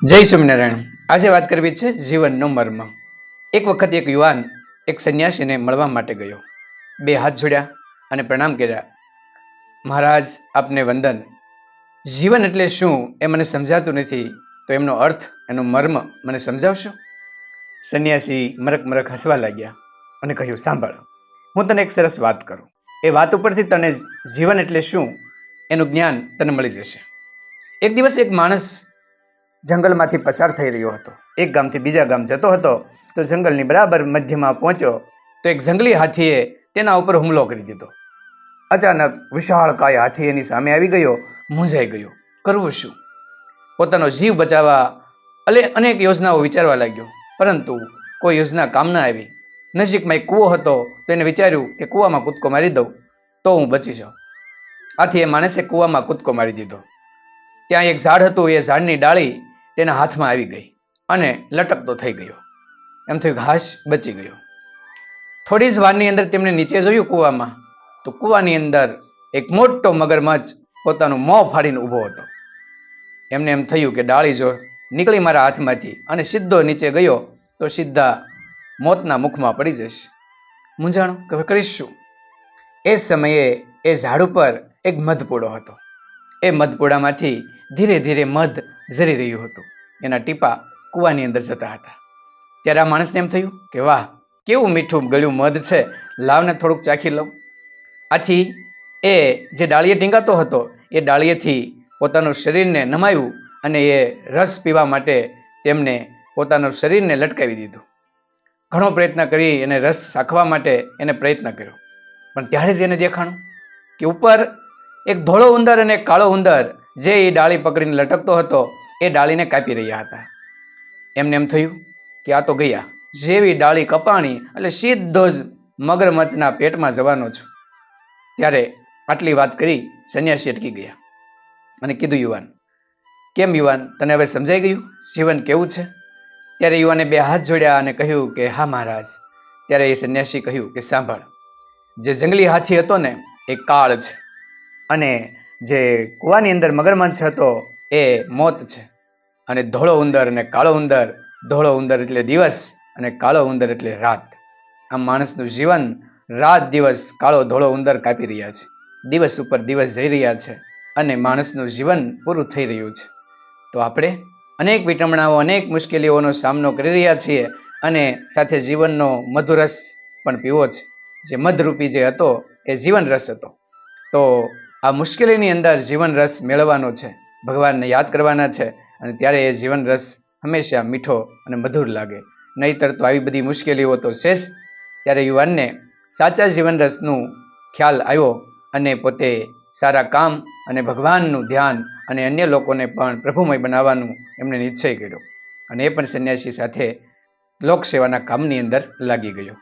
જય સ્વામિનારાયણ. આજે વાત કરવી છે જીવનનો મર્મ એક વખત એક યુવાન એક સંન્યાસીને મળવા માટે ગયો. બે હાથ જોડ્યા અને પ્રણામ કર્યા. મહારાજ, આપને વંદન. જીવન એટલે શું એ મને સમજાતું નથી, તો એમનો અર્થ, એનો મર્મ મને સમજાવશો? સંન્યાસી મરક મરક હસવા લાગ્યા અને કહ્યું, સાંભળ, હું તને એક સરસ વાત કરું. એ વાત ઉપરથી તને જીવન એટલે શું, એનું જ્ઞાન તને મળી જશે. એક દિવસ એક માણસ જંગલમાંથી પસાર થઈ રહ્યો હતો. એક ગામથી બીજા ગામ જતો હતો તો જંગલની બરાબર મધ્યમાં પહોંચ્યો તો એક જંગલી હાથીએ તેના ઉપર હુમલો કરી દીધો. અચાનક વિશાળ કાય હાથી એની સામે આવી ગયો, મૂંઝાઈ ગયો. કરવું શું? પોતાનો જીવ બચાવવા અલે અનેક યોજનાઓ વિચારવા લાગ્યો. પરંતુ કોઈ યોજના કામ ન આવી. નજીકમાં એક કૂવો હતો તો એને વિચાર્યું કે કૂવામાં કૂદકો મારી દઉં તો હું બચી જાઉં. આથી એ માણસે કૂવામાં કૂદકો મારી દીધો. ત્યાં એક ઝાડ હતું, એ ઝાડની ડાળી તેના હાથમાં આવી ગઈ અને લટકતો થઈ ગયો. એમ થયું ઘાસ બચી ગયો. થોડી જ વારની અંદર તેમણે નીચે જોયું કૂવામાં. તો કૂવાની અંદર એક મોટો મગરમચ્છ પોતાનું મોં ફાડીને ઊભો હતો. એમને એમ થયું કે ડાળી જો નીકળી મારા હાથમાંથી અને સીધો નીચે ગયો તો સીધા મોતના મુખમાં પડી જશે મૂંઝાણું? કે કરીશું એ સમયે એ ઝાડ ઉપર એક મધપૂડો હતો. એ મધપૂડામાંથી ધીરે ધીરે મધ ઝરી રહ્યું હતું. એના ટીપા કૂવાની અંદર જતા હતા. ત્યારે આ માણસને એમ થયું કે વાહ, કેવું મીઠું ગળ્યું મધ છે, લાવને થોડુંક ચાખી લઉં. આથી એ જે ડાળીએ ટીંગાતો હતો, એ ડાળીએથી પોતાનું શરીરને નમાયું અને એ રસ પીવા માટે તેમને પોતાનું શરીરને લટકાવી દીધું. ઘણો પ્રયત્ન કરી એને રસ સાખવા માટે એને પ્રયત્ન કર્યો. પણ ત્યારે જ એને દેખાણું કે ઉપર એક ધોળો ઉંદર અને કાળો ઉંદર જે એ ડાળી પકડીને લટકતો હતો, એ ડાળીને કાપી રહ્યા હતા. એમને એમ થયું કે આ તો ગયા. જેવી ડાળી કપાણી એટલે સીધો જ મગરમચ્છના પેટમાં જવાનો છું. ત્યારે આટલી વાત કરી સંન્યાસી અટકી ગયા. અને કીધું, યુવાન, કેમ યુવાન? તને હવે સમજાઈ ગયું? જીવન કેવું છે? ત્યારે યુવાને બે હાથ જોડ્યા અને કહ્યું કે, હા, મહારાજ. ત્યારે એ સંન્યાસી કહ્યું કે, સાંભળ, જે જંગલી હાથી હતો ને, એ કાળ છે. અને જે કૂવાની અંદર મગરમચ્છ હતો, એ મોત છે. અને ધોળો ઉંદર અને કાળો ઉંદર, ધોળો ઉંદર એટલે દિવસ અને કાળો ઉંદર એટલે રાત. આમ માણસનું જીવન રાત દિવસ કાળો ધોળો ઉંદર કાપી રહ્યા છે. દિવસ ઉપર દિવસ જઈ રહ્યા છે અને માણસનું જીવન પૂરું થઈ રહ્યું છે. તો આપણે અનેક વિટમણાઓ, અનેક મુશ્કેલીઓનો સામનો કરી રહ્યા છીએ અને સાથે જીવનનો મધુરસ પણ પીવો છે. જે મધરૂપી જે હતો, એ જીવન રસ હતો. તો આ મુશ્કેલીની અંદર જીવન રસ મેળવવાનો છે. ભગવાનને યાદ કરવાના છે અને ત્યારે એ જીવન રસ હંમેશા મીઠો અને મધુર લાગે. નહીતર તો આવી બધી મુશ્કેલીઓ તો છે જ. ત્યારે યુવાનને સાચા જીવન રસનું ખ્યાલ આવ્યો અને પોતે સારા કામ અને ભગવાનનું ધ્યાન અને અન્ય લોકોને પણ પ્રભુમય બનાવવાનું એમણે નિશ્ચય કર્યો. અને એ પણ સંન્યાસી સાથે લોકસેવાના કામની અંદર લાગી ગયો.